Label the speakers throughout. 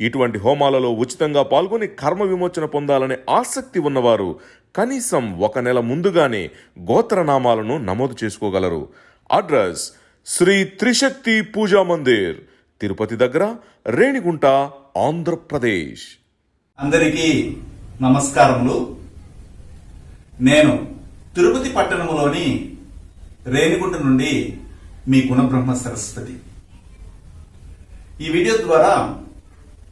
Speaker 1: ఇటువంటి హోమాలలో ఉచితంగా పాల్గొని కర్మ విమోచన పొందాలనే ఆసక్తి ఉన్నవారు కనీసం ఒక నెల ముందుగానే గోత్రనామాలను నమోదు చేసుకోగలరు. అడ్రస్ శ్రీ త్రిశక్తి పూజా మందిర్ తిరుపతి దగ్గర రేణిగుంట ఆంధ్రప్రదేశ్.
Speaker 2: అందరికీ నమస్కారములు. నేను తిరుపతి పట్టణంలోని రేణిగుంట నుండి మీ గుణబ్రహ్మ సరస్వతి. ఈ వీడియో ద్వారా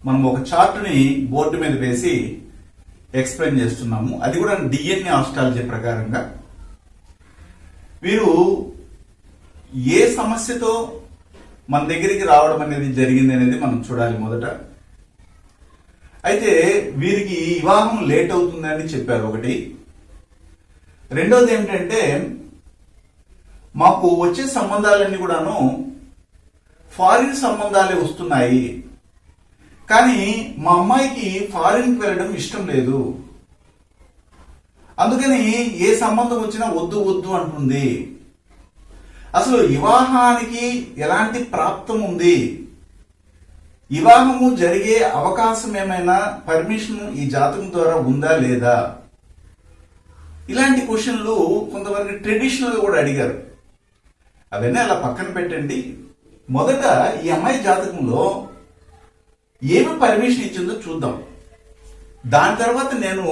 Speaker 2: మనం ఒక చార్ట్ని బోర్డు మీద వేసి ఎక్స్ప్లెయిన్ చేస్తున్నాము. అది కూడా డిఎన్ఏ ఆస్ట్రాలజీ ప్రకారంగా. వీరు ఏ సమస్యతో మన దగ్గరికి రావడం అనేది జరిగింది అనేది మనం చూడాలి మొదట. అయితే వీరికి వివాహం లేట్ అవుతుందని చెప్పారు ఒకటి. రెండోది ఏంటంటే మాకు వచ్చే సంబంధాలన్నీ కూడాను ఫారిన్ సంబంధాలే వస్తున్నాయి. కానీ మా అమ్మాయికి ఫారిన్కి వెళ్ళడం ఇష్టం లేదు. అందుకని ఏ సంబంధం వచ్చినా వద్దు వద్దు అంటుంది. అసలు వివాహానికి ఎలాంటి ప్రాప్తం ఉంది? వివాహము జరిగే అవకాశం ఏమైనా పర్మిషన్ ఈ జాతకం ద్వారా ఉందా లేదా? ఇలాంటి క్వశ్చన్లు కొంతవరకు ట్రెడిషనల్గా కూడా అడిగారు. అవన్నీ అలా పక్కన పెట్టండి. మొదట ఈ అమ్మాయి జాతకంలో ఏమి పర్మిషన్ ఇచ్చిందో చూద్దాం. దాని తర్వాత నేను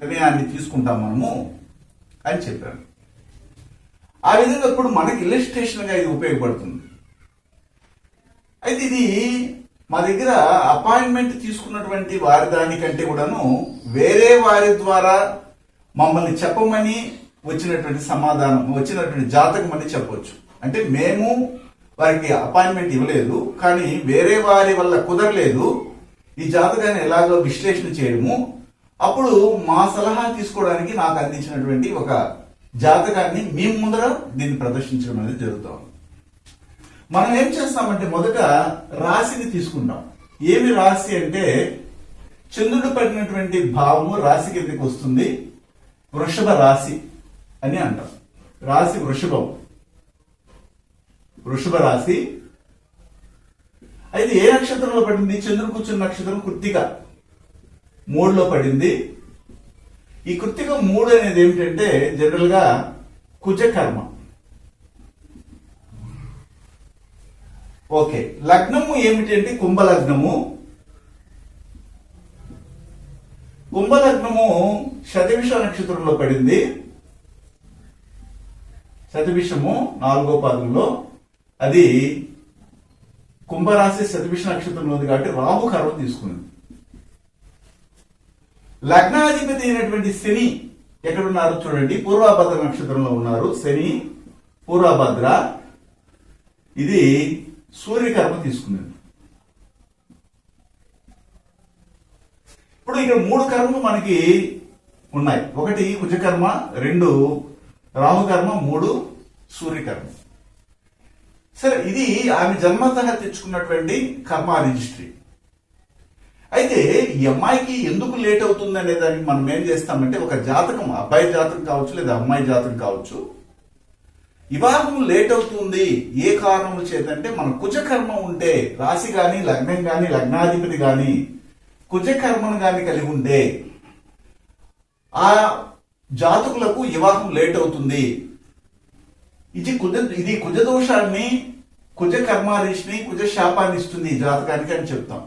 Speaker 2: నిర్ణయాన్ని తీసుకుంటాం మనము అని చెప్పాను. ఆ విధంగా ఇప్పుడు మనకి ఇలిస్ట్రేషన్గా ఇది ఉపయోగపడుతుంది. అయితే ఇది మా దగ్గర అపాయింట్మెంట్ తీసుకున్నటువంటి వారి దానికంటే కూడాను వేరే వారి ద్వారా మమ్మల్ని చెప్పమని వచ్చినటువంటి సమాధానం వచ్చినటువంటి జాతకం అని చెప్పొచ్చు. అంటే మేము వారికి అపాయింట్మెంట్ ఇవ్వలేదు కానీ వేరే వారి వల్ల కుదరలేదు. ఈ జాతకాన్ని ఎలాగో విశ్లేషణ చేయడము. అప్పుడు మా సలహా తీసుకోవడానికి నాకు అందించినటువంటి ఒక జాతకాన్ని మీ ముందర దీన్ని ప్రదర్శించడం అనేది జరుగుతుంది. మనం ఏం చేస్తామంటే మొదట రాశిని తీసుకుంటాం. ఏమి రాశి అంటే చంద్రుడు పడినటువంటి భావము రాశి కిందకి వస్తుంది. వృషభ రాశి అని అంటాం. రాశి వృషభం. వృషభ రాశి. అయితే ఏ నక్షత్రంలో పడింది? చంద్రుడు కూర్చున్న నక్షత్రం కృత్తిక. మూడులో పడింది. ఈ కృత్తిక మూడు అనేది ఏమిటంటే జనరల్గా కుజకర్మ. ఓకే. లగ్నము ఏమిటి అంటే కుంభలగ్నము. కుంభలగ్నము శతవిష నక్షత్రంలో పడింది. శతవిషము నాలుగో పాదంలో. అది కుంభరాశి శతభిష నక్షత్రంలో ఉంది కాబట్టి రాహు కర్మ తీసుకున్నది. లగ్నాధిపతి అయినటువంటి శని ఎక్కడున్నారు చూడండి పూర్వభద్ర నక్షత్రంలో ఉన్నారు. శని పూర్వభద్ర. ఇది సూర్యకర్మ తీసుకున్నది. ఇప్పుడు ఇక్కడ మూడు కర్మలు మనకి ఉన్నాయి. ఒకటి కుజకర్మ రెండు రాహుకర్మ మూడు సూర్యకర్మ. సరే ఇది ఆమె జన్మతః తెచ్చుకున్నటువంటి కర్మ రిజిస్ట్రీ. అయితే ఈ అమ్మాయికి ఎందుకు లేట్ అవుతుంది అనే దానికి మనం ఏం చేస్తామంటే ఒక జాతకం అబ్బాయి జాతకం కావచ్చు లేదా అమ్మాయి జాతకం కావచ్చు. వివాహం లేట్ అవుతుంది. ఏ కారణం చేతంటే మన కుజకర్మ ఉంటే రాశి కానీ లగ్నం కానీ లగ్నాధిపతి కానీ కుజకర్మను కానీ కలిగి ఉండే ఆ జాతకులకు వివాహం లేట్ అవుతుంది. ఇది కుజ ఇది కుజ దోషాన్ని కుజ కర్మారిష్ని కుజ శాపాన్ని ఇస్తుంది జాతకానికి అని చెప్తాం.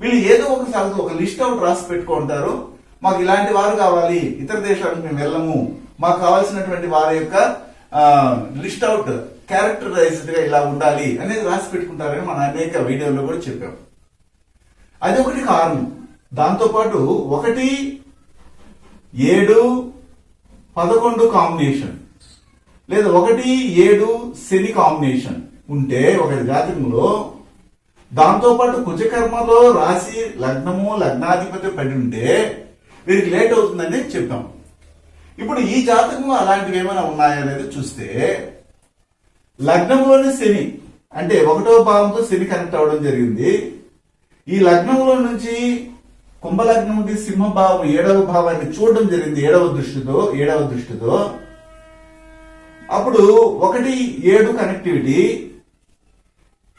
Speaker 2: వీళ్ళు ఏదో ఒక ఒక లిస్ట్ అవుట్ రాసి పెట్టుకుంటారు. మాకు ఇలాంటి వారు కావాలి ఇతర దేశాలకు మేము వెళ్ళము. మాకు కావాల్సినటువంటి వారి యొక్క లిస్ట్ అవుట్ క్యారెక్టరైజ్డ్గా ఇలా ఉండాలి అనేది రాసి పెట్టుకుంటారని మన అనేక వీడియోలో కూడా చెప్పాం. అది ఒకటి కారణం. దాంతోపాటు ఒకటి ఏడు పదకొండు కాంబినేషన్. లేదా ఒకటి ఏడు శని కాంబినేషన్ ఉంటే ఒక జాతకంలో దాంతోపాటు కుజకర్మలో రాశి లగ్నము లగ్నాధిపతి పడి ఉంటే వీరికి లేట్ అవుతుందని చెప్పాం ఇప్పుడు ఈ జాతకంలో అలాంటివి ఏమైనా ఉన్నాయా అనేది చూస్తే లగ్నంలోని శని అంటే ఒకటో భావంతో శని కనెక్ట్ అవ్వడం జరిగింది. ఈ లగ్నంలో నుంచి కుంభలగ్నం నుండి సింహభావం ఏడవ భావాన్ని చూడడం జరిగింది. ఏడవ దృష్టితో ఏడవ దృష్టితో. అప్పుడు ఒకటి ఏడు కనెక్టివిటీ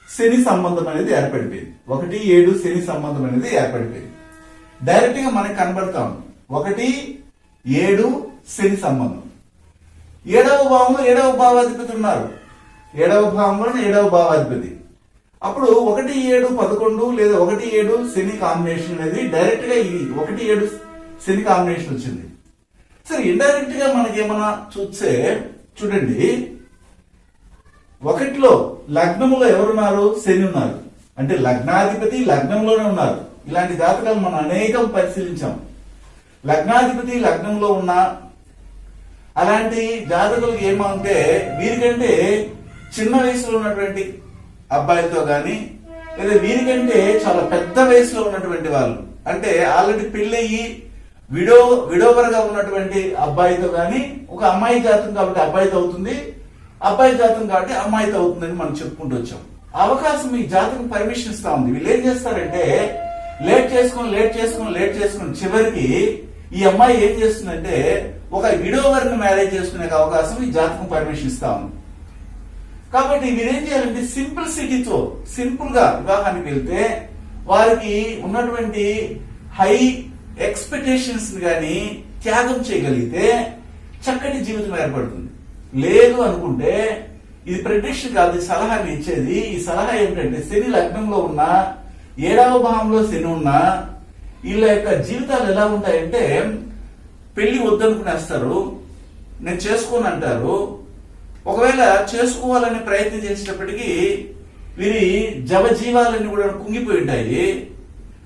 Speaker 2: శని సంబంధం అనేది ఏర్పడిపోయింది. ఒకటి ఏడు శని సంబంధం అనేది ఏర్పడిపోయింది. డైరెక్ట్గా మనకి కనబడతాం ఒకటి ఏడు శని సంబంధం. ఏడవ భావంలో ఏడవ భావాధిపతి ఉన్నారు. ఏడవ భావంలో ఏడవ భావాధిపతి. అప్పుడు ఒకటి ఏడు పదకొండు లేదా ఒకటి ఏడు శని కాంబినేషన్ అనేది డైరెక్ట్గా ఇది ఒకటి ఏడు శని కాంబినేషన్ వచ్చింది. సరే ఇండైరెక్ట్గా మనకి ఏమన్నా చూస్తే చూడండి. ఒకటిలో లగ్నములో ఎవరున్నారు శని ఉన్నారు. అంటే లగ్నాధిపతి లగ్నంలోనే ఉన్నారు. ఇలాంటి జాతకాలు మనం అనేకం పరిశీలించాం. లగ్నాధిపతి లగ్నంలో ఉన్న అలాంటి జాతకులకు ఏమంటే వీరికంటే చిన్న వయసులో ఉన్నటువంటి అబ్బాయిలతో గాని లేదా వీరికంటే చాలా పెద్ద వయసులో ఉన్నటువంటి వాళ్ళు. అంటే ఆల్రెడీ పెళ్ళయి విడో విడోవరగా ఉన్నటువంటి అబ్బాయితో గాని ఒక అమ్మాయి జాతకం కాబట్టి అబ్బాయితో అవుతుంది అబ్బాయి జాతకం కాబట్టి అమ్మాయితో అవుతుందని మనం చెప్పుకుంటూ వచ్చాం. అవకాశం ఈ జాతకం పర్మిషన్ ఇస్తా ఉంది. వీళ్ళు ఏం చేస్తారంటే లేట్ చేసుకొని లేట్ చేసుకొని లేట్ చేసుకుని చివరికి ఈ అమ్మాయి ఏం చేస్తుందంటే ఒక విడోవర్ని మ్యారేజ్ చేసుకునే అవకాశం ఈ జాతకం పర్మిషన్ ఇస్తా ఉంది. కాబట్టి మీరేం చేయాలంటే సింపుల్ సిటీతో సింపుల్గా వివాహానికి వెళ్తే వారికి ఉన్నటువంటి హై ఎక్స్పెక్టేషన్స్ కానీ త్యాగం చేయగలిగితే చక్కటి జీవితం ఏర్పడుతుంది. లేదు అనుకుంటే ఇది ప్రెడిక్షన్ కాదు సలహా సలహాని ఇచ్చేది. ఈ సలహా ఏమిటంటే శని లగ్నంలో ఉన్న ఏడవ భావంలో శని ఉన్న వీళ్ళ యొక్క జీవితాలు ఎలా ఉంటాయంటే పెళ్ళి వద్దనుకునేస్తారు నేను చేసుకోను అంటారు. ఒకవేళ చేసుకోవాలని ప్రయత్నం చేసేటప్పటికీ వీరి జవజీవాలన్నీ కూడా కుంగిపోయి ఉంటాయి.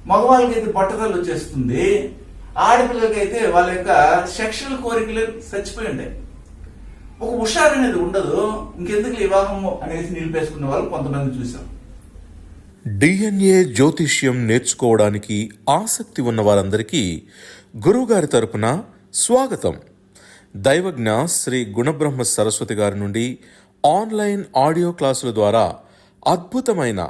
Speaker 2: మగవాళ్ళకైతే బట్టతలు వచ్చేస్తుంది ఆడపిల్లలకైతే వాళ్ళ యొక్క సెక్షువల్ కోరికలు చచ్చిపోయి ఉంటాయి. ఒక హుషారు అనేది ఉండదు. ఇంకెందుకు వివాహం అనేసి నిలిపేసుకున్న వాళ్ళు కొంతమంది చూసాం
Speaker 1: డిఎన్ఏ జ్యోతిష్యం నేర్చుకోవడానికి ఆసక్తి ఉన్న వారందరికీ గురువుగారి తరపున స్వాగతం. దైవజ్ఞ శ్రీ గుణబ్రహ్మ సరస్వతి గారి నుండి ఆన్లైన్ ఆడియో క్లాసుల ద్వారా అద్భుతమైన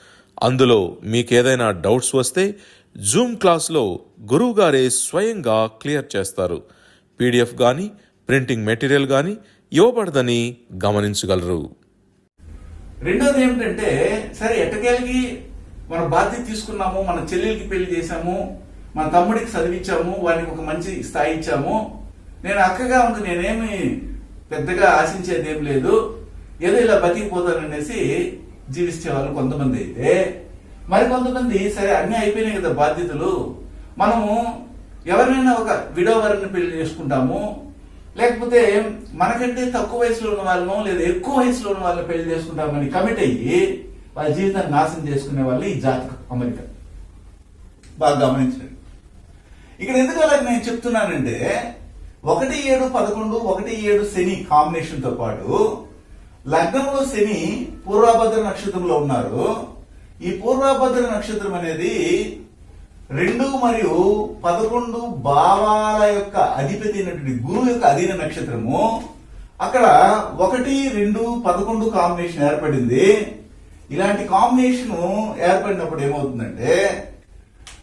Speaker 1: అందులో మీకేదైనా డౌట్స్ వస్తే జూమ్ క్లాస్లో గురువుగారే స్వయంగా క్లియర్ చేస్తారు. పీడిఎఫ్ కానీ ప్రింటింగ్ మెటీరియల్ కానీ ఇవ్వబడదని గమనించగలరు.
Speaker 2: రెండోది ఏమిటంటే సరే ఎట్టకేలకి మన బాధ్యత తీసుకున్నాము మన చెల్లెలకి పెళ్ళి చేశాము మన తమ్ముడికి చదివించాము వారికి ఒక మంచి స్థాయి ఇచ్చాము. నేను అక్కగా ఉంది నేనేమి పెద్దగా ఆశించేది ఏం లేదు. ఏదో ఇలా బతికిపోతాననేసి జీవిస్తే వాళ్ళు కొంతమంది అయితే మరి కొంతమంది సరే అన్ని అయిపోయినాయి కదా బాధ్యతలు. మనము ఎవరినైనా ఒక విడోవరిని పెళ్ళి చేసుకుంటాము. లేకపోతే మనకంటే తక్కువ వయసులో ఉన్న వాళ్ళను లేదా ఎక్కువ వయసులో ఉన్న వాళ్ళని పెళ్ళి చేసుకుంటామని కమిట్ అయ్యి వాళ్ళ జీవితాన్ని నాశనం చేసుకునే వాళ్ళు ఈ జాతక అమెరిక. బాగా గమనించండి. ఇక్కడ ఎందుకు అలా నేను చెప్తున్నానంటే ఒకటి ఏడు పదకొండు ఒకటి ఏడు శని కాంబినేషన్తో పాటు లగ్నంలో శని పూర్వభద్ర నక్షత్రంలో ఉన్నారు. ఈ పూర్వభద్ర నక్షత్రం అనేది రెండు మరియు పదకొండు భావాల యొక్క అధిపతి అయినటువంటి గురువు యొక్క అధీన నక్షత్రము. అక్కడ ఒకటి రెండు పదకొండు కాంబినేషన్ ఏర్పడింది. ఇలాంటి కాంబినేషన్ ఏర్పడినప్పుడు ఏమవుతుందంటే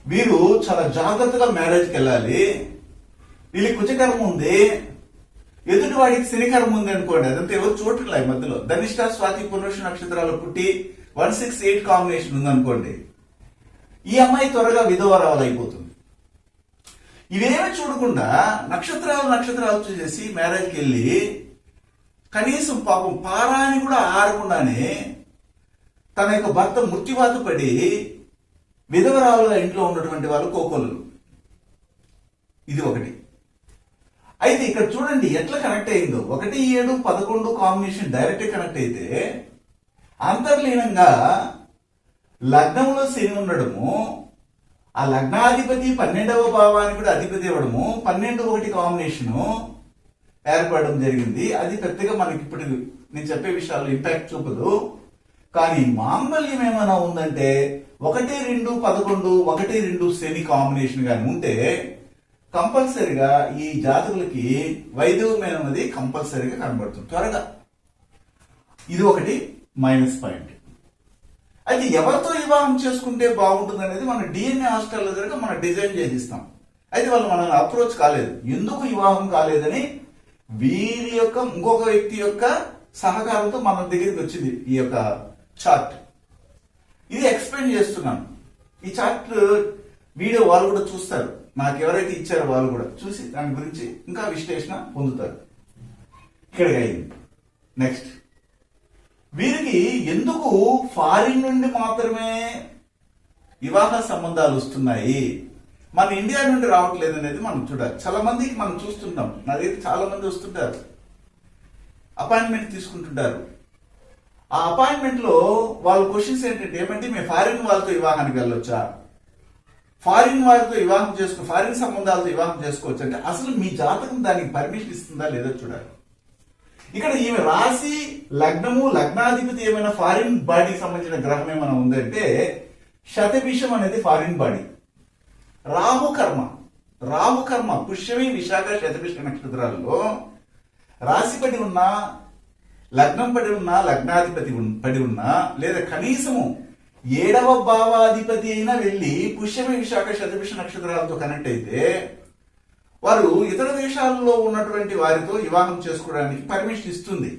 Speaker 2: వీరు చాలా జాగ్రత్తగా మ్యారేజ్కి వెళ్ళాలి. వీళ్ళకి కుచకర్మ ఉంది. ఎదుటివాడికి శనికరం ఉంది అనుకోండి అదంతా ఎవరు చూడట్లే ఈ మధ్యలో. ధనిష్ట స్వాతి పునరుష నక్షత్రాలు పుట్టి వన్ సిక్స్ ఎయిట్ కాంబినేషన్ ఉంది అనుకోండి ఈ అమ్మాయి త్వరగా విధవరాలు అయిపోతుంది. ఇవేమి చూడకుండా నక్షత్రాలు నక్షత్రాలు చూసేసి మ్యారేజ్కి వెళ్ళి కనీసం పాపం పారాని కూడా ఆరకుండానే తన యొక్క భర్త మృత్యువాత పడి విధవరావుల ఇంట్లో ఉన్నటువంటి వాళ్ళు కోకొల్లు ఇది ఒకటి. అయితే ఇక్కడ చూడండి ఎట్లా కనెక్ట్ అయిందో. ఒకటి ఏడు పదకొండు కాంబినేషన్ డైరెక్ట్ కనెక్ట్ అయితే అంతర్లీనంగా లగ్నంలో శని ఉండడము ఆ లగ్నాధిపతి పన్నెండవ భావానికి కూడా అధిపతి ఇవ్వడము పన్నెండు ఒకటి కాంబినేషను ఏర్పడడం జరిగింది. అది పెద్దగా మనకి ఇప్పుడు నేను చెప్పే విషయాల్లో ఇంపాక్ట్ చూపదు. కానీ మాంగళ్యం ఏమైనా ఉందంటే ఒకటి రెండు పదకొండు ఒకటి రెండు శని కాంబినేషన్ కానీ ఉంటే కంపల్సరిగా ఈ జాతకులకి వైద్యమైన అనేది కంపల్సరిగా కనబడుతుంది త్వరగా. ఇది ఒకటి మైనస్ పాయింట్. అయితే ఎవరితో వివాహం చేసుకుంటే బాగుంటుంది అనేది మన డిఎన్ఏ హాస్టల్ దగ్గర మనం డిజైన్ చేసిస్తాం. అయితే వాళ్ళు మనల్ని అప్రోచ్ కాలేదు. ఎందుకు వివాహం కాలేదని వీరి యొక్క ఇంకొక వ్యక్తి యొక్క సహకారంతో మన దగ్గరికి వచ్చింది ఈ యొక్క చార్ట్. ఇది ఎక్స్ప్లెయిన్ చేస్తున్నాను. ఈ చార్ట్ వీడియో వాళ్ళు కూడా చూస్తారు. నాకు ఎవరైతే ఇచ్చారో వాళ్ళు కూడా చూసి దాని గురించి ఇంకా విశ్లేషణ పొందుతారు. ఇక్కడ అయింది నెక్స్ట్ వీరికి ఎందుకు ఫారిన్ నుండి మాత్రమే వివాహ సంబంధాలు వస్తున్నాయి? మన ఇండియా నుండి రావట్లేదు అనేది మనం చూడాలి. చాలా మందికి మనం చూస్తుంటాం. నా దగ్గర చాలా మంది వస్తుంటారు. అపాయింట్మెంట్ తీసుకుంటుంటారు. ఆ అపాయింట్మెంట్లో వాళ్ళ క్వశ్చన్స్ ఏంటంటే ఏమంటే మేము ఫారిన్ వాళ్ళతో వివాహానికి వెళ్ళొచ్చా? ఫారిన్ వారితో వివాహం చేసుకో ఫారిన్ సంబంధాలతో వివాహం చేసుకోవచ్చు అంటే అసలు మీ జాతకం దానికి పర్మిషన్ ఇస్తుందా లేదో చూడాలి ఇక్కడ ఈమె రాశి లగ్నము లగ్నాధిపతి ఏమైనా ఫారిన్ బాడీకి సంబంధించిన గ్రహం ఏమైనా ఉందంటే శతభిషం అనేది ఫారిన్ బాడీ. రాహు కర్మ రాహు కర్మ పుష్యమి విశాఖ శతభిష నక్షత్రాల్లో రాశి పడి ఉన్న లగ్నం పడి ఉన్న లగ్నాధిపతి పడి ఉన్నా లేదా కనీసము ఏడవ భావాధిపతి అయినా వెళ్ళి పుష్యమి విశాఖ శతభిష నక్షత్రాలతో కనెక్ట్ అయితే వారు ఇతర దేశాల్లో ఉన్నటువంటి వారితో వివాహం చేసుకోవడానికి పర్మిషన్ ఇస్తుంది.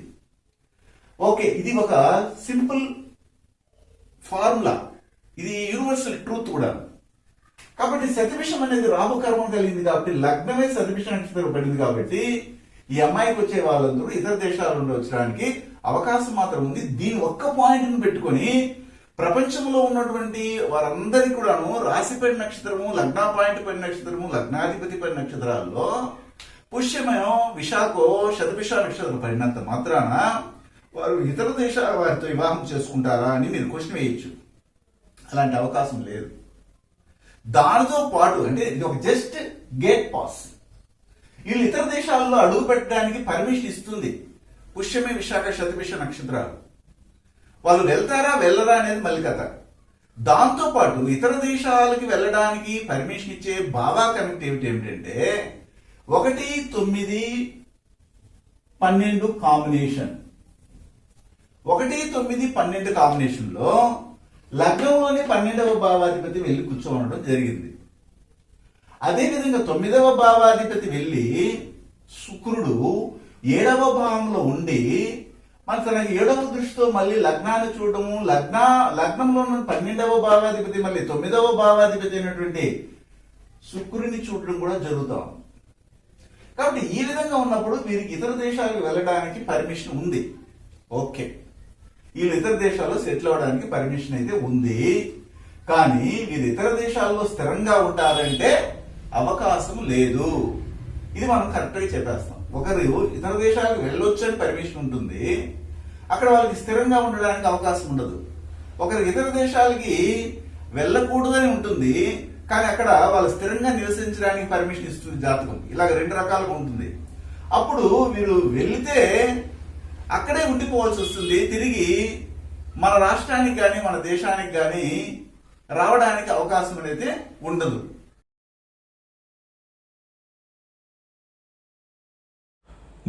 Speaker 2: ఓకే ఇది ఒక సింపుల్ ఫార్ములా. ఇది యూనివర్సల్ ట్రూత్ కూడా. కాబట్టి సతభిషం అనేది రాహుకర్మం కలిగింది కాబట్టి లగ్నమే సతభిష నక్షత్రం పడింది కాబట్టి ఈ అమ్మాయికి వచ్చే వాళ్ళందరూ ఇతర దేశాల నుండి వచ్చడానికి అవకాశం మాత్రం ఉంది. దీని ఒక్క పాయింట్ని పెట్టుకొని ప్రపంచంలో ఉన్నటువంటి వారందరికీ కూడాను రాశిపై నక్షత్రము లగ్న పాయింట్ పడి నక్షత్రము లగ్నాధిపతి పైన నక్షత్రాల్లో పుష్యమయం విశాఖో శతభిష నక్షత్రం పడినంత మాత్రాన వారు ఇతర దేశాల వారితో వివాహం చేసుకుంటారా అని మీరు క్వశ్చన్ వేయచ్చు. అలాంటి అవకాశం లేదు. దానితో పాటు అంటే ఇది ఒక జస్ట్ గేట్ పాస్. వీళ్ళు ఇతర దేశాల్లో అడుగు పెట్టడానికి పర్మిషన్ ఇస్తుంది. పుష్యమే విశాఖ శతభిష నక్షత్రాలు. వాళ్ళు వెళ్తారా వెళ్ళరా అనేది మళ్ళీ కథ. దాంతో పాటు ఇతర దేశాలకి వెళ్ళడానికి పర్మిషన్ ఇచ్చే బాబా కనెక్టివిటీ ఏమిటంటే ఒకటి తొమ్మిది పన్నెండు కాంబినేషన్ ఒకటి తొమ్మిది పన్నెండు కాంబినేషన్లో లగ్నంలోనే లగ్నంలోని పన్నెండవ భావాధిపతి వెళ్ళి కూర్చోవడం జరిగింది. అదేవిధంగా తొమ్మిదవ భావాధిపతి వెళ్ళి శుక్రుడు ఏడవ భావంలో ఉండి మన తన ఏడవ దృష్టితో మళ్ళీ లగ్నాన్ని చూడడము లగ్న లగ్నంలో ఉన్న పన్నెండవ భావాధిపతి మళ్ళీ తొమ్మిదవ భావాధిపతి అయినటువంటి శుక్రుని చూడడం కూడా జరుగుతాం. కాబట్టి ఈ విధంగా ఉన్నప్పుడు వీరికి ఇతర దేశాలకు వెళ్ళడానికి పర్మిషన్ ఉంది. ఓకే. వీళ్ళు ఇతర దేశాల్లో సెటిల్ అవ్వడానికి పర్మిషన్ అయితే ఉంది. కానీ వీరు ఇతర దేశాల్లో స్థిరంగా ఉంటారంటే అవకాశం లేదు. ఇది మనం కరెక్ట్గా చెప్పేస్తాం. ఒకరు ఇతర దేశాలకు వెళ్ళొచ్చు అని పర్మిషన్ ఉంటుంది. అక్కడ వాళ్ళకి స్థిరంగా ఉండడానికి అవకాశం ఉండదు. ఒకరు ఇతర దేశాలకి వెళ్ళకూడదని ఉంటుంది కానీ అక్కడ వాళ్ళు స్థిరంగా నివసించడానికి పర్మిషన్ ఇస్తుంది జాతకం. ఇలాగ రెండు రకాలుగా ఉంటుంది. అప్పుడు వీరు వెళితే అక్కడే ఉండిపోవాల్సి వస్తుంది. తిరిగి మన రాష్ట్రానికి కానీ మన దేశానికి కానీ రావడానికి అవకాశం అనేది ఉండదు.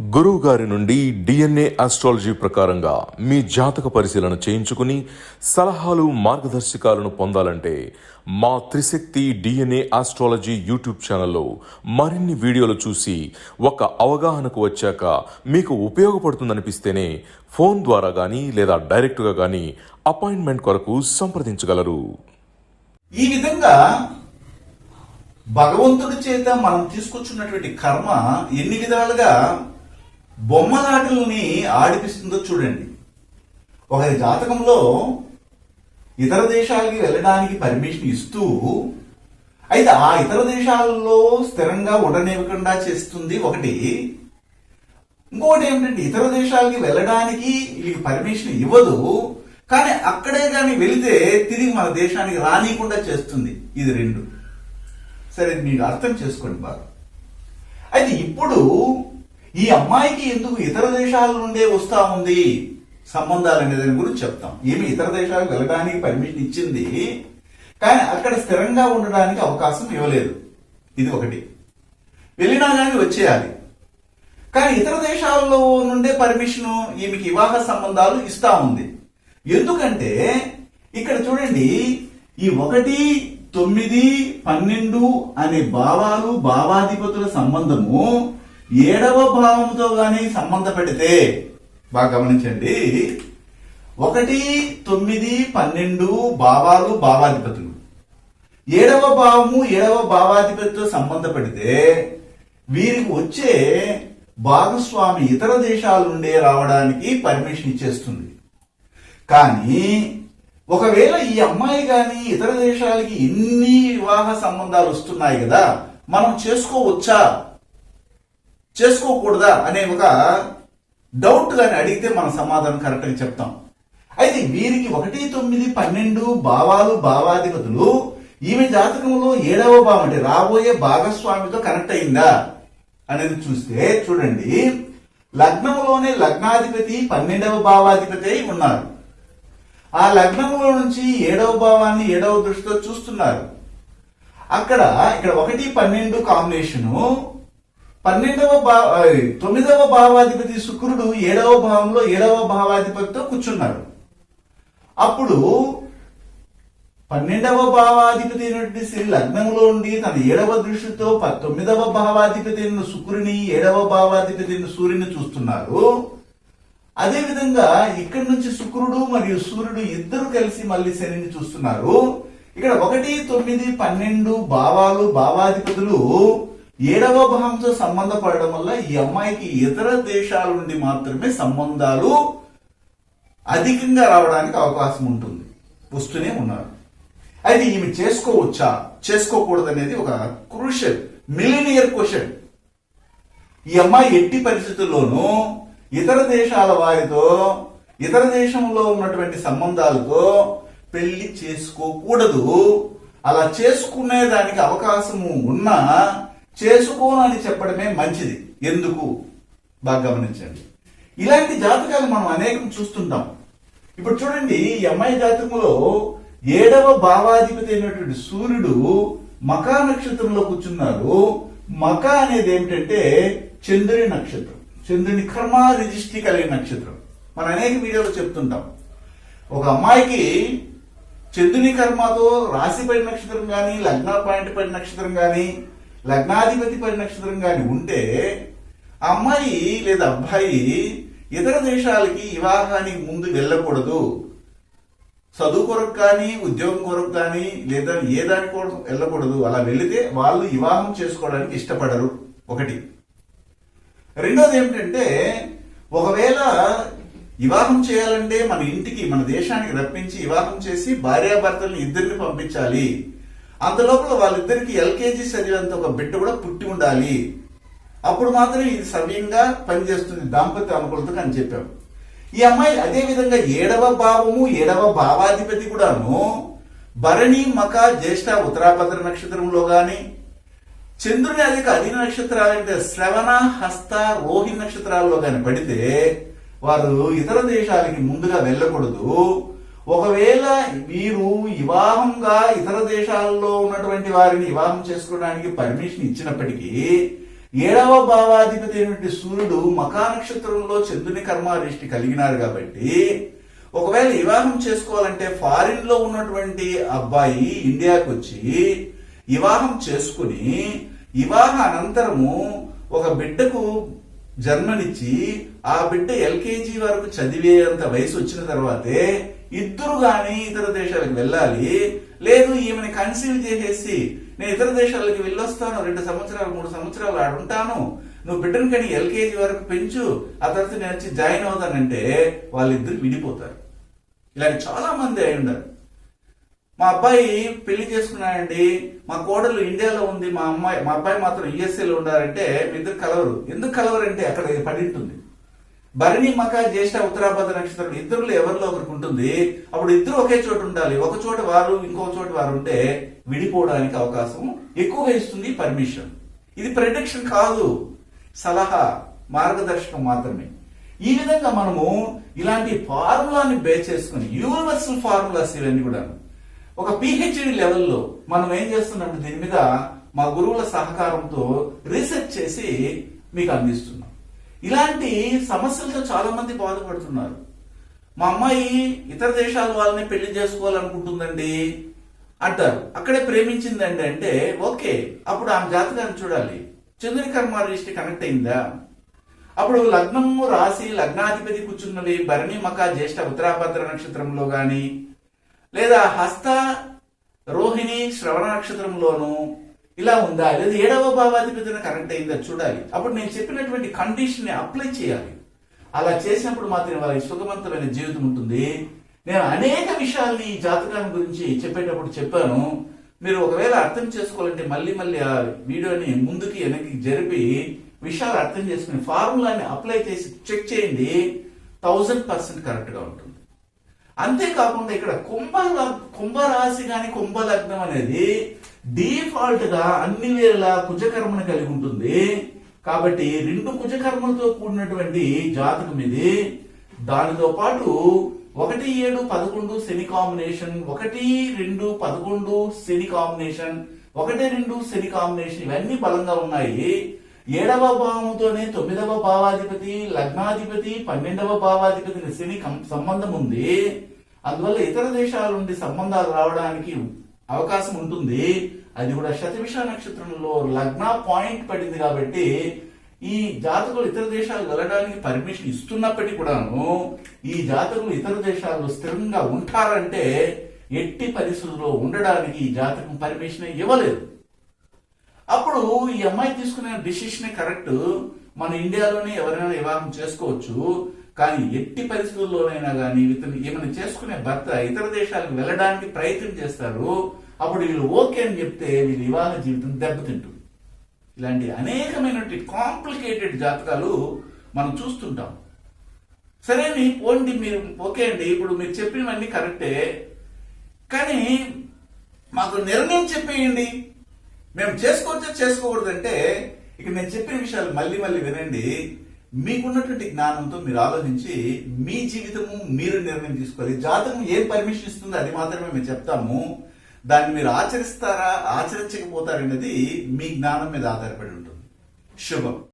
Speaker 1: గురువు గారి నుండి డిఎన్ఏ ఆస్ట్రాలజీ ప్రకారంగా మీ జాతక పరిశీలన చేయించుకుని సలహాలు మార్గదర్శకాలను పొందాలంటే మా త్రిశక్తి డిఎన్ఏ ఆస్ట్రాలజీ యూట్యూబ్ ఛానల్లో మరిన్ని వీడియోలు చూసి ఒక అవగాహనకు వచ్చాక మీకు ఉపయోగపడుతుందనిపిస్తేనే ఫోన్ ద్వారా కానీ లేదా డైరెక్ట్గా కానీ అపాయింట్మెంట్ కొరకు సంప్రదించగలరు.
Speaker 2: ఈ విధంగా భగవంతుడి చేత మనం తీసుకొచ్చున్నటువంటి కర్మ ఎన్ని విధాలుగా బొమ్మలాటల్ని ఆడిపిస్తుందో చూడండి. ఒకరి జాతకంలో ఇతర దేశాలకి వెళ్ళడానికి పర్మిషన్ ఇస్తూ అయితే ఆ ఇతర దేశాల్లో స్థిరంగా ఉండనివ్వకుండా చేస్తుంది ఒకటి. ఇంకోటి ఏమిటంటే ఇతర దేశాలకి వెళ్ళడానికి వీళ్ళకి పర్మిషన్ ఇవ్వదు కానీ అక్కడే కానీ వెళితే తిరిగి మన దేశానికి రానియకుండా చేస్తుంది. ఇది రెండు. సరే మీరు అర్థం చేసుకోండి బాగా. అయితే ఇప్పుడు ఈ అమ్మాయికి ఎందుకు ఇతర దేశాల నుండే వస్తా ఉంది? సంబంధాలు అనే దాని గురించి చెప్తాం. ఏమి ఇతర దేశాలకు వెళ్ళడానికి పర్మిషన్ ఇచ్చింది? కానీ అక్కడ స్థిరంగా ఉండడానికి అవకాశం ఇవ్వలేదు. ఇది ఒకటి. వెళ్ళినా కానీ వచ్చేయాలి. కానీ ఇతర దేశాల్లో నుండే పర్మిషన్ ఈమెకి వివాహ సంబంధాలు ఇస్తా ఉంది. ఎందుకంటే ఇక్కడ చూడండి ఈ ఒకటి తొమ్మిది పన్నెండు అనే భావాలు భావాధిపతుల సంబంధము ఏడవ భావంతో కానీ సంబంధ పెడితే బాగా గమనించండి ఒకటి తొమ్మిది పన్నెండు భావాలు భావాధిపతులు. ఏడవ భావము ఏడవ భావాధిపతితో సంబంధ పెడితే వీరికి వచ్చే భాగస్వామి ఇతర దేశాల నుండే రావడానికి పర్మిషన్ ఇచ్చేస్తుంది. కానీ ఒకవేళ ఈ అమ్మాయి కానీ ఇతర దేశాలకి ఎన్ని వివాహ సంబంధాలు వస్తున్నాయి కదా మనం చేసుకోవచ్చా? చేసుకోకూడదా అనే ఒక డౌట్ కానీ అడిగితే మన సమాధానం కరెక్ట్గా చెప్తాం. అయితే వీరికి ఒకటి తొమ్మిది పన్నెండు భావాలు భావాధిపతులు ఈమె జాతకంలో ఏడవ భావం అంటే రాబోయే భాగస్వామితో కనెక్ట్ అయిందా అనేది చూస్తే చూడండి లగ్నంలోనే లగ్నాధిపతి పన్నెండవ భావాధిపతి అయి ఉన్నారు. ఆ లగ్నంలో నుంచి ఏడవ భావాన్ని ఏడవ దృష్టితో చూస్తున్నారు. అక్కడ ఇక్కడ ఒకటి పన్నెండు కాంబినేషను పన్నెండవ భావ తొమ్మిదవ భావాధిపతి శుక్రుడు ఏడవ భావంలో ఏడవ భావాధిపతితో కూర్చున్నాడు. అప్పుడు పన్నెండవ భావాధిపతి అయినటువంటి శ్రీ లగ్నంలో ఉండి తన ఏడవ దృష్టితో ప- తొమ్మిదవ భావాధిపతి అయిన శుక్రుని ఏడవ భావాధిపతి అయిన సూర్యుని చూస్తున్నారు అదేవిధంగా ఇక్కడి నుంచి శుక్రుడు మరియు సూర్యుడు ఇద్దరు కలిసి మళ్ళీ శనిని చూస్తున్నారు. ఇక్కడ ఒకటి తొమ్మిది పన్నెండు భావాలు భావాధిపతులు ఏడవ భావంతో సంబంధపడడం వల్ల ఈ అమ్మాయికి ఇతర దేశాల నుండి మాత్రమే సంబంధాలు అధికంగా రావడానికి అవకాశం ఉంటుంది. వస్తూనే ఉన్నారు. అయితే ఈమె చేసుకోవచ్చా? చేసుకోకూడదు అనేది ఒక క్రూషల్ మిలినియర్ క్వశ్చన్ ఈ అమ్మాయి ఎట్టి పరిస్థితుల్లోనూ ఇతర దేశాల వారితో ఇతర దేశంలో ఉన్నటువంటి సంబంధాలతో పెళ్ళి చేసుకోకూడదు. అలా చేసుకునే దానికి అవకాశము ఉన్నా చేసుకోనని చెప్పడమే మంచిది. ఎందుకు? బాగా గమనించండి. ఇలాంటి జాతకాలు మనం అనేకం చూస్తుంటాం. ఇప్పుడు చూడండి ఈ అమ్మాయి జాతకంలో ఏడవ భావాధిపతి అయినటువంటి సూర్యుడు మకా నక్షత్రంలో కూర్చున్నారు. మక అనేది ఏమిటంటే చంద్రుని నక్షత్రం. చంద్రుని కర్మ రిజిస్ట్రీ కలిగిన నక్షత్రం. మనం అనేక వీడియోలో చెప్తుంటాం. ఒక అమ్మాయికి చంద్రుని కర్మతో రాశి నక్షత్రం కానీ లగ్న పాయింట్ పడి నక్షత్రం కానీ లగ్నాధిపతి పరినక్షత్రం కానీ ఉంటే అమ్మాయి లేదా అబ్బాయి ఇతర దేశాలకి వివాహానికి ముందు వెళ్ళకూడదు. చదువు కొరకు కానీ ఉద్యోగం కొరకు కానీ లేదా ఏ దాని కోసం వెళ్ళకూడదు. అలా వెళితే వాళ్ళు వివాహం చేసుకోవడానికి ఇష్టపడరు. ఒకటి. రెండోది ఏమిటంటే ఒకవేళ వివాహం చేయాలంటే మన ఇంటికి మన దేశానికి రప్పించి వివాహం చేసి భార్యాభర్తల్ని ఇద్దరిని పంపించాలి. అంతలోపల వాళ్ళిద్దరికి ఎల్కేజీ చదివేంత ఒక బిడ్డ కూడా పుట్టి ఉండాలి. అప్పుడు మాత్రం ఇది సవ్యంగా పనిచేస్తుంది దాంపత్య అనుకూలతకు అని చెప్పాం. ఈ అమ్మాయి అదే విధంగా ఏడవ భావము ఏడవ భావాధిపతి కూడాను భరణి మక జ్యేష్ఠ ఉత్తరాభద్ర నక్షత్రంలో గాని చంద్రుని అధిక అధీన నక్షత్రాలంటే శ్రవణ హస్త రోహి నక్షత్రాల్లో గాని పడితే వారు ఇతర దేశాలకి ముందుగా వెళ్ళకూడదు. ఒకవేళ మీరు వివాహంగా ఇతర దేశాల్లో ఉన్నటువంటి వారిని వివాహం చేసుకోవడానికి పర్మిషన్ ఇచ్చినప్పటికీ ఏడవ భావాధిపతి అయినటువంటి సూర్యుడు మకా నక్షత్రంలో చంద్రుని కర్మారిష్టి కలిగినారు కాబట్టి ఒకవేళ వివాహం చేసుకోవాలంటే ఫారిన్లో ఉన్నటువంటి అబ్బాయి ఇండియాకు వచ్చి వివాహం చేసుకుని వివాహ అనంతరము ఒక బిడ్డకు జన్మనిచ్చి ఆ బిడ్డ ఎల్కేజీ వరకు చదివేంత వయసు వచ్చిన తర్వాతే ఇద్దరు గాని ఇతర దేశాలకు వెళ్ళాలి. లేదు ఈమెని కన్సీవ్ చేసేసి నేను ఇతర దేశాలకు వెళ్ళొస్తాను రెండు సంవత్సరాలు మూడు సంవత్సరాలు ఆడ ఉంటాను. నువ్వు బిడ్డను కానీ ఎల్కేజీ వరకు పెంచు ఆ తర్వాత నేను వచ్చి జాయిన్ అవుతానంటే వాళ్ళిద్దరు విడిపోతారు. ఇలాంటి చాలా మంది అయి ఉన్నారు. మా అబ్బాయి పెళ్ళి చేసుకున్నాడండి. మా కోడలు ఇండియాలో ఉంది. మా అమ్మాయి మా అబ్బాయి మాత్రం యుఎస్ఏలో ఉన్నారంటే మీ ఇద్దరు కలవరు. ఎందుకు కలవరంటే అక్కడ పడింటుంది. పడి ఉంటుంది భరణి మక జ్యేష్ఠ ఉత్తరాభద్ర నక్షత్రం ఇద్దరులో ఎవరిలో ఒకరికి ఉంటుంది. అప్పుడు ఇద్దరు ఒకే చోట ఉండాలి. ఒక చోట వారు ఇంకో చోట వారు ఉంటే విడిపోవడానికి అవకాశం ఎక్కువగా ఇస్తుంది పర్మిషన్. ఇది ప్రెడిక్షన్ కాదు. సలహా మార్గదర్శకం మాత్రమే. ఈ విధంగా మనము ఇలాంటి ఫార్ములాని బేస్ చేసుకుని యూనివర్సల్ ఫార్ములాస్ ఇవన్నీ కూడా ఒక పిహెచ్డి లెవెల్లో మనం ఏం చేస్తున్నాం? దీని మీద మా గురువుల సహకారంతో రీసెర్చ్ చేసి మీకు అందిస్తున్నాం. ఇలాంటి సమస్యలతో చాలా మంది బాధపడుతున్నారు. మా అమ్మాయి ఇతర దేశాల వాళ్ళని పెళ్ళి చేసుకోవాలనుకుంటుందండి అంటారు. అక్కడే ప్రేమించిందండి అంటే ఓకే అప్పుడు ఆమె జాతకాన్ని చూడాలి. చంద్రుని కర్మ రిష్టి కనెక్ట్ అయిందా? అప్పుడు లగ్నము రాసి లగ్నాధిపతి కూర్చున్నవి భరణి మక జ్యేష్ఠ ఉత్తరాభద్ర నక్షత్రంలో కానీ లేదా హస్త రోహిణి శ్రవణ నక్షత్రంలోను ఇలా ఉందా? లేదా ఏడవ భావాధిపతిని కరెక్ట్ అయిందా? చూడాలి. అప్పుడు నేను చెప్పినటువంటి కండిషన్ని అప్లై చేయాలి. అలా చేసినప్పుడు మాత్రమే వారికి సుఖవంతమైన జీవితం ఉంటుంది. నేను అనేక విషయాల్ని ఈ జాతకాన్ని గురించి చెప్పేటప్పుడు చెప్పాను. మీరు ఒకవేళ అర్థం చేసుకోవాలంటే మళ్ళీ మళ్ళీ ఆ వీడియోని ముందుకి వెనక్కి జరిపి విషయాలు అర్థం చేసుకుని ఫార్ములాని అప్లై చేసి చెక్ చేయండి. థౌజండ్ పర్సెంట్ కరెక్ట్గా ఉంటుంది. అంతేకాకుండా ఇక్కడ కుంభ కుంభరాశి కానీ కుంభ లగ్నం అనేది డిఫాల్ట్గా అన్ని వేళ కుజకర్మను కలిగి ఉంటుంది. కాబట్టి రెండు కుజకర్మలతో కూడినటువంటి జాతకం ఇది. దానితో పాటు ఒకటి ఏడు పదకొండు శని కాంబినేషన్ ఒకటి రెండు పదకొండు శని కాంబినేషన్ ఒకటి రెండు శని కాంబినేషన్ ఇవన్నీ బలంగా ఉన్నాయి. ఏడవ భావంతోనే తొమ్మిదవ భావాధిపతి లగ్నాధిపతి పన్నెండవ భావాధిపతి శని సంబంధం ఉంది. అందువల్ల ఇతర దేశాల నుండి సంబంధాలు రావడానికి అవకాశం ఉంటుంది. అది కూడా శతవిష నక్షత్రంలో లగ్న పాయింట్ పడింది కాబట్టి ఈ జాతకులు ఇతర దేశాలు వెళ్ళడానికి పర్మిషన్ ఇస్తున్నప్పటికీ కూడాను ఈ జాతకులు ఇతర దేశాల్లో స్థిరంగా ఉంటారంటే ఎట్టి పరిస్థితుల్లో ఉండడానికి ఈ జాతకం పర్మిషన్ ఇవ్వలేదు. అప్పుడు ఈ అమ్మాయి తీసుకునే డిసిషన్ కరెక్ట్. మన ఇండియాలోనే ఎవరైనా వివాహం చేసుకోవచ్చు. కానీ ఎట్టి పరిస్థితుల్లోనైనా కానీ ఇతను ఏమైనా చేసుకునే భర్త ఇతర దేశాలకు వెళ్ళడానికి ప్రయత్నం చేస్తారు. అప్పుడు వీళ్ళు ఓకే అని చెప్తే వీళ్ళ వివాహ జీవితం దెబ్బతింటుంది. ఇలాంటి అనేకమైనటువంటి కాంప్లికేటెడ్ జాతకాలు మనం చూస్తుంటాం. సరే అండి పోండి మీరు ఓకే అండి ఇప్పుడు మీరు చెప్పినవన్నీ కరెక్టే. కానీ మాకు నిర్ణయం చెప్పేయండి. మేము చేసుకోవచ్చా? చేసుకోకూడదంటే ఇక నేను చెప్పిన విషయాలు మళ్ళీ మళ్ళీ వినండి. మీకున్నటువంటి జ్ఞానంతో మీరు ఆలోచించి మీ జీవితము మీరు నిర్ణయం తీసుకోవాలి. జాతకం ఏం పర్మిషన్ ఇస్తుంది అది మాత్రమే మేము చెప్తాము. దాన్ని మీరు ఆచరిస్తారా ఆచరించకపోతారనేది మీ జ్ఞానం మీద ఆధారపడి ఉంటుంది. శుభం.